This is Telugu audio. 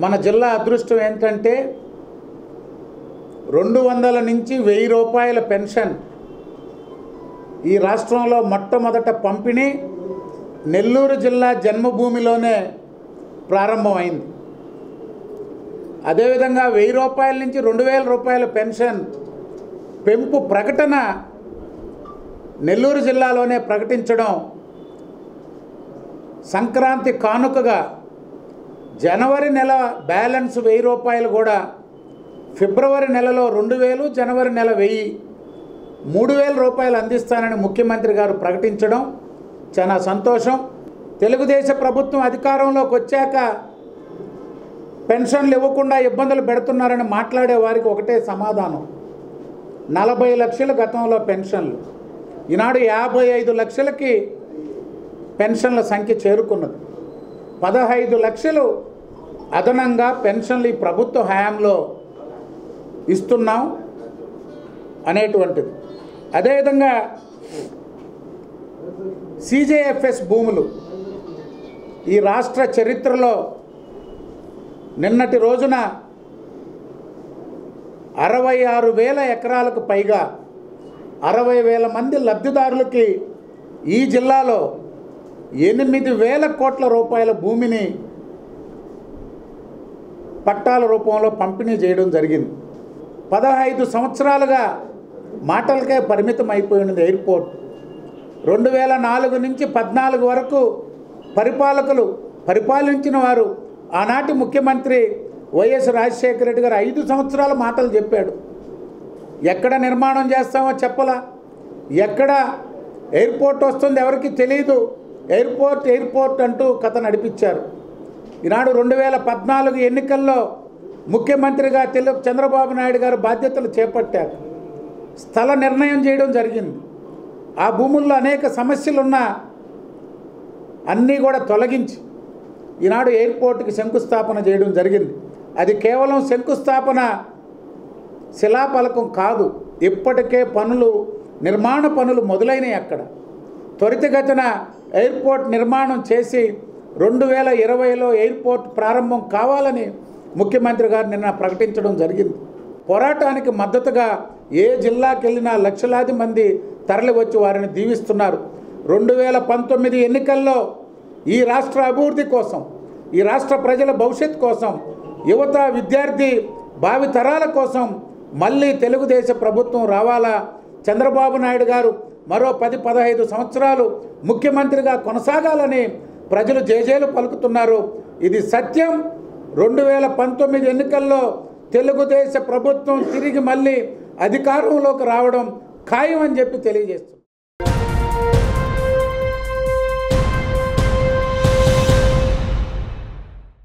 మన జిల్లా అదృష్టం ఏంటంటే రెండు వందల నుంచి వెయ్యి రూపాయల పెన్షన్ ఈ రాష్ట్రంలో మొట్టమొదట పంపిణీ నెల్లూరు జిల్లా జన్మభూమిలోనే ప్రారంభమైంది. అదేవిధంగా వెయ్యి రూపాయల నుంచి రెండు వేల రూపాయల పెన్షన్ పెంపు ప్రకటన నెల్లూరు జిల్లాలోనే ప్రకటించడం సంక్రాంతి కానుకగా జనవరి నెల బ్యాలెన్స్ వెయ్యి రూపాయలు కూడా. ఫిబ్రవరి నెలలో రెండు వేలు జనవరి నెల వెయ్యి. మూడు వేల రూపాయలు అందిస్తానని ముఖ్యమంత్రి గారు ప్రకటించడం చాలా సంతోషం. తెలుగుదేశ ప్రభుత్వం అధికారంలోకి వచ్చాక పెన్షన్లు ఇవ్వకుండా ఇబ్బందులు పెడుతున్నారని మాట్లాడే వారికి ఒకటే సమాధానం. నలభై లక్షలు గతంలో పెన్షన్లు. ఈనాడు యాభై ఐదు లక్షలకి పెన్షన్ల సంఖ్య చేరుకున్నది. పదహైదు లక్షలు అదనంగా పెన్షన్లు ఈ ప్రభుత్వ హయాంలో ఇస్తున్నాం అనేటువంటిది. అదేవిధంగా సిజేఎఫ్ఎస్ భూములు ఈ రాష్ట్ర చరిత్రలో నిన్నటి రోజున అరవై ఆరు వేల ఎకరాలకు పైగా అరవై వేల మంది లబ్ధిదారులకి ఈ జిల్లాలో ఎనిమిది వేల కోట్ల రూపాయల భూమిని పట్టాల రూపంలో పంపిణీ చేయడం జరిగింది. పదహైదు సంవత్సరాలుగా మాటలకే పరిమితం అయిపోయినది ఎయిర్పోర్ట్. రెండు వేల నాలుగు నుంచి పద్నాలుగు వరకు పరిపాలకులు పరిపాలించిన వారు ఆనాటి ముఖ్యమంత్రి వైఎస్ రాజశేఖర రెడ్డి గారు ఐదు సంవత్సరాల మాటలు చెప్పాడు. ఎక్కడ నిర్మాణం చేస్తామో చెప్పలా. ఎక్కడ ఎయిర్పోర్ట్ వస్తుంది ఎవరికి తెలియదు ఎయిర్పోర్ట్ ఎయిర్పోర్ట్ అంటూ కథ నడిపించారు. ఈనాడు రెండు వేల పద్నాలుగు ఎన్నికల్లో ముఖ్యమంత్రిగా తెలు చంద్రబాబు నాయుడు గారు బాధ్యతలు చేపట్టారు. స్థల నిర్ణయం చేయడం జరిగింది. ఆ భూముల్లో అనేక సమస్యలున్నా అన్నీ కూడా తొలగించి ఈనాడు ఎయిర్పోర్ట్కి శంకుస్థాపన చేయడం జరిగింది. అది కేవలం శంకుస్థాపన శిలాఫలకం కాదు. ఇప్పటికే పనులు నిర్మాణ పనులు మొదలైనవి అక్కడ. త్వరితగతిన ఎయిర్పోర్ట్ నిర్మాణం చేసి రెండు వేల ఇరవైలో ఎయిర్పోర్ట్ ప్రారంభం కావాలని ముఖ్యమంత్రి గారు నిన్న ప్రకటించడం జరిగింది. పోరాటానికి మద్దతుగా ఏ జిల్లాకి వెళ్ళినా లక్షలాది మంది తరలి వచ్చి వారిని దీవిస్తున్నారు. రెండు వేల పంతొమ్మిది ఎన్నికల్లో ఈ రాష్ట్ర అభివృద్ధి కోసం ఈ రాష్ట్ర ప్రజల భవిష్యత్ కోసం యువత విద్యార్థి భావి తరాల కోసం మళ్ళీ తెలుగుదేశ ప్రభుత్వం రావాలా? చంద్రబాబు నాయుడు గారు మరో పది పదహైదు సంవత్సరాలు ముఖ్యమంత్రిగా కొనసాగాలని ప్రజలు జేజేలు పలుకుతున్నారు. ఇది సత్యం. రెండు వేల పంతొమ్మిది ఎన్నికల్లో తెలుగుదేశ ప్రభుత్వం తిరిగి మళ్ళీ అధికారంలోకి రావడం ఖాయం అని చెప్పి తెలియజేస్తుంది